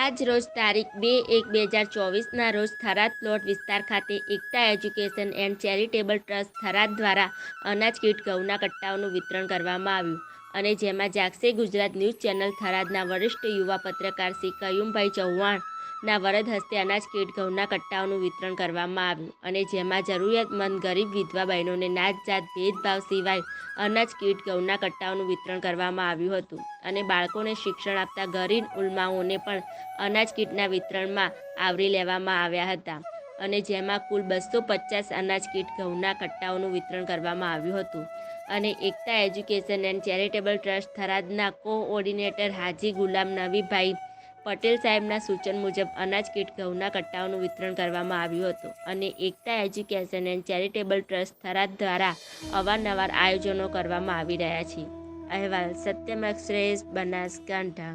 રોજ તારીખ બે એક બે હજાર ચોવીસના રોજ થરાદ પ્લોટ વિસ્તાર ખાતે Ekta education and charitable trust Tharad દ્વારા અનાજ કીટ, ઘઉંના કટ્ટાઓનું વિતરણ કરવામાં આવ્યું અને જેમાં જાગશે ગુજરાત ન્યૂઝ ચેનલ થરાદના વરિષ્ઠ યુવા પત્રકાર શ્રી કયુમભાઈ ચૌહાણના વરદ હસ્તે અનાજ કીટ, ઘઉંના કટ્ટાઓનું વિતરણ કરવામાં આવ્યું અને જેમાં જરૂરિયાતમંદ ગરીબ વિધવા બહેનોને નાત જાત ભેદભાવ સિવાય અનાજ કીટ, ઘઉંના કટ્ટાઓનું વિતરણ કરવામાં આવ્યું હતું અને બાળકોને શિક્ષણ આપતા ગરીબ ઉલમાઓને પણ અનાજ કીટના વિતરણમાં આવરી લેવામાં આવ્યા હતા અને જેમાં કુલ બસો પચાસ અનાજ કીટ, ઘઉંના કટ્ટાઓનું વિતરણ કરવામાં આવ્યું હતું અને Ekta education and charitable trust થરાદના coordinator Haji Gulam Navibhai Patel સાહેબના સૂચન મુજબ અનાજ કીટ ઘઉંના કટ્ટાઓનું વિતરણ કરવામાં આવ્યું હતું અને Ekta education and charitable trust Tharad દ્વારા અવારનવાર આયોજનો કરવામાં આવી રહ્યા છે. અહેવાલ સત્યમ એક્સપ્રેસ, બનાસકાંઠા.